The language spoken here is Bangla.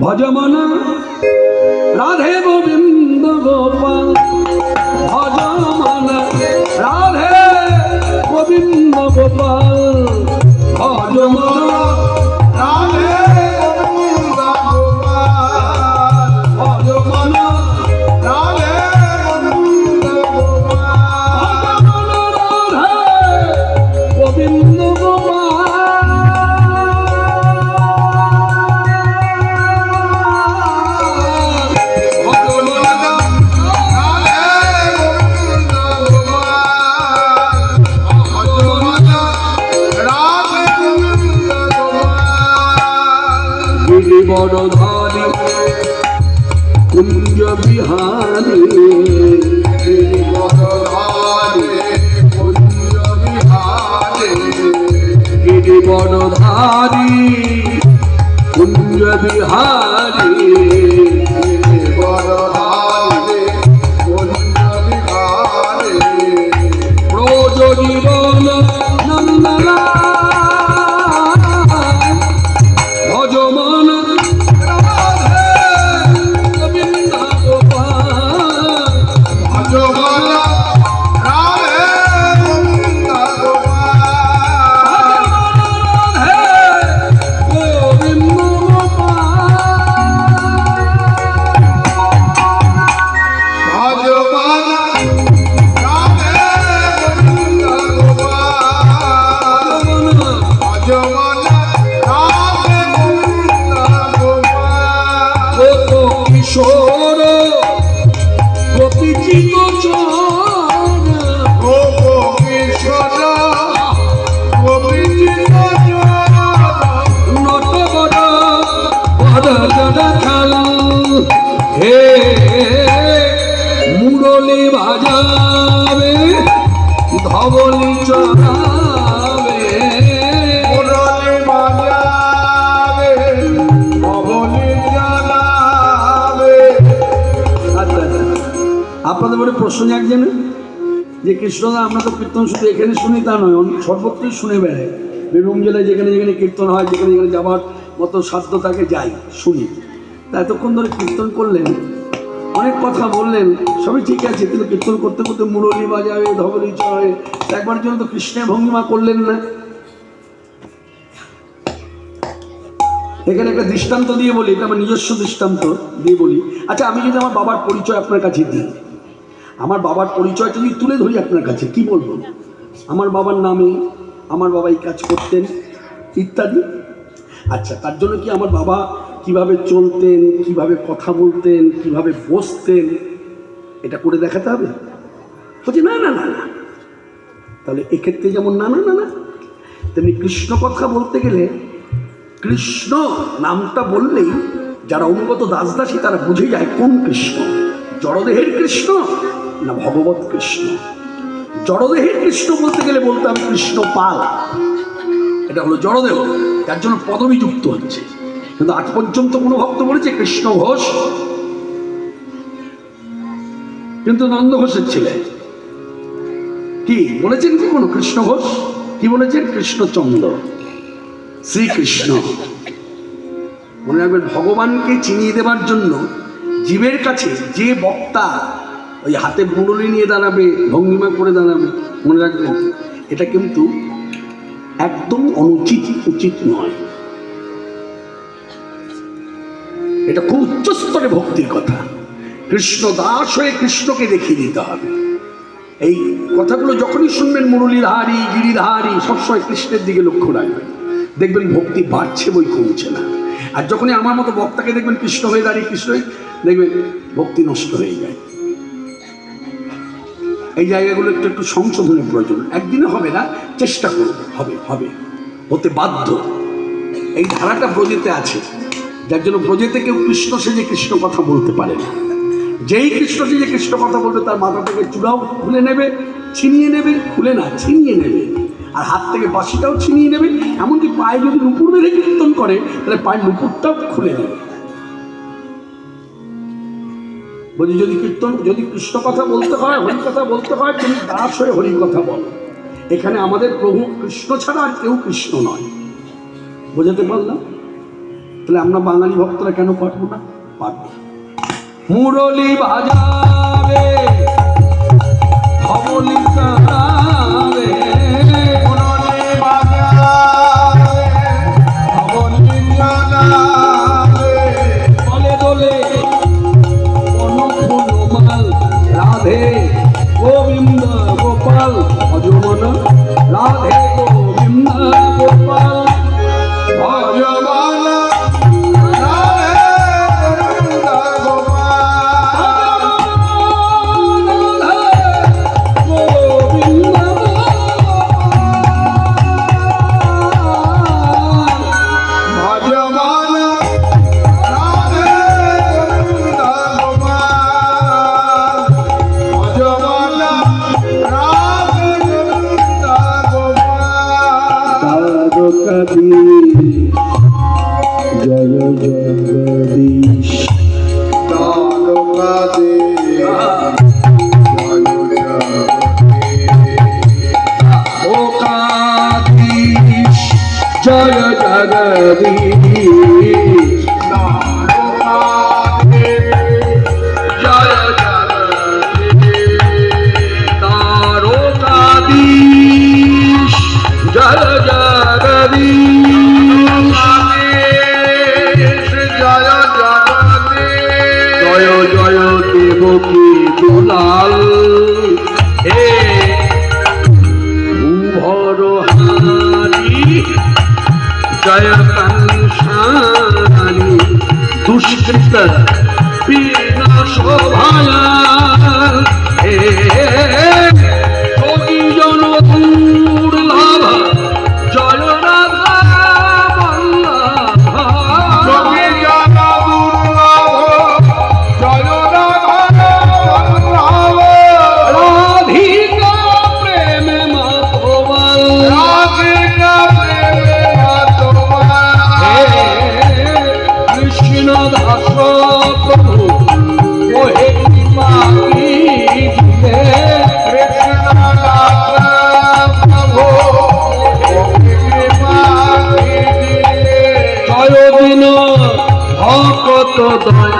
ভজমন। রাধে গোবিন্দ গোপাল। ভজমন। রাধে গোবিন্দ গোপাল। ভজমন। গিরিবরধারী কুঞ্জ বিহারী গিরিবরধারে কুঞ্জ বিহারে বড় ধারী কুঞ্জ বিহারী কিশোর খাল। হে মুরলি বাজাবে ধবলি চড়াবে আপনাদের মনে প্রশ্ন জাগছেন যে কৃষ্ণদা, আমরা তো কীর্তন শুধু এখানে শুনি তা নয় সর্বত্রই শুনে বেড়ায়। বীরভূম জেলায় যেখানে যেখানে কীর্তন হয়, যেখানে যেখানে যাওয়ার মতো সাধ্য তাকে যাই শুনি। তা এতক্ষণ ধরে কীর্তন করলেন, অনেক কথা বললেন, সবই ঠিক আছে, কিন্তু কীর্তন করতে করতে মুরলি বাজাবে, ধবলি চড়ে একবার জন্য তো কৃষ্ণের ভঙ্গিমা করলেন না। এখানে একটা দৃষ্টান্ত দিয়ে বলি, এটা আমার নিজস্ব দৃষ্টান্ত দিয়ে বলি। আচ্ছা আমি যদি আমার বাবার পরিচয় আপনার কাছে দিই। আমার বাবার পরিচয় যদি তুলে ধরি আপনার কাছে, কি বলব? আমার বাবার নামে আমার বাবা এই কাজ করতেন, ইত্যাদি। আচ্ছা তার জন্য কি আমার বাবা কীভাবে চলতেন, কীভাবে কথা বলতেন, কীভাবে বসতেন, এটা করে দেখাতে হবে? বলছি, না না না না। তাহলে এক্ষেত্রে যেমন না না না না, তেমনি কৃষ্ণ কথা বলতে গেলে কৃষ্ণ নামটা বললেই যারা অনুগত দাসদাসী তারা বুঝে যায় কোন কৃষ্ণ। জড়দেহের কৃষ্ণ না ভগবত কৃষ্ণ? জড়দেহের কৃষ্ণ বলতে গেলে বলতে হবে কৃষ্ণ পাল। এটা হলো জড়দেহ, যার জন্য পদবি যুক্ত হচ্ছে। কিন্তু আজ পর্যন্ত কোনো ভক্ত বলেছে কৃষ্ণ ঘোষ। কিন্তু নন্দ ঘোষের ছেলে। কি, বলেছেন কি কোনো কৃষ্ণ ঘোষ? কি বলেছেন? কৃষ্ণচন্দ্র। শ্রীকৃষ্ণ। মনে রাখবেন, ভগবানকে চিনিয়ে দেবার জন্য জীবের কাছে যে বক্তা ওই হাতে মুরলি নিয়ে দাঁড়াবে, ভঙ্গিমা করে দাঁড়াবে, মনে রাখবেন এটা কিন্তু একদম অনুচিত, উচিত নয়। এটা খুব উচ্চস্তরে ভক্তির কথা। কৃষ্ণ দাস হয়ে কৃষ্ণকে দেখিয়ে দিতে হবে। এই কথাগুলো যখনই শুনবেন, মুরলীধারী, গিরিধারী, সবসময় কৃষ্ণের দিকে লক্ষ্য রাখবেন। দেখবেন ভক্তি বাড়ছে বই কমছে না। আর যখনই আমার মতো বক্তাকে দেখবেন কৃষ্ণ হয়ে দাঁড়িয়ে, কৃষ্ণ দেখবেন ভক্তি নষ্ট হয়ে যায়। এই জায়গাগুলো একটু একটু সংশোধনের প্রয়োজন। একদিনে হবে না, চেষ্টা করব হবে হবে। হতে বাধ্য। এই ধারাটা ব্রজেতে আছে। যার জন্য ব্রজেতে কেউ কৃষ্ণ সেজে কৃষ্ণ কথা বলতে পারে না। যেই কৃষ্ণ সেজে কৃষ্ণ কথা বলবে, তার মাথা থেকে চূড়াও খুলে নেবে, ছিনিয়ে নেবে, খুলে না, ছিনিয়ে নেবে। আর হাত থেকে বাঁশিটাও ছিনিয়ে নেবে। এমনকি পায়ে যদি নুপুর বেঁধে কীর্তন করে, তাহলে পায়ের নুপুরটাও খুলে নেবে। বলছি যদি কীর্তন, যদি কৃষ্ণ কথা বলতে হয়, হরি কথা বলতে হয়, তুমি দাস হয়ে হরি কথা বলো। এখানে আমাদের প্রভু কৃষ্ণ ছাড়া আর কেউ কৃষ্ণ নয়। বোঝাতে পারলাম? তাহলে আমরা বাঙালি ভক্তরা কেন পারব না? পারব। মুরলি বাজাবে তারকাদে জয় জগদীশ জয় জগদীশ। জয় ভকত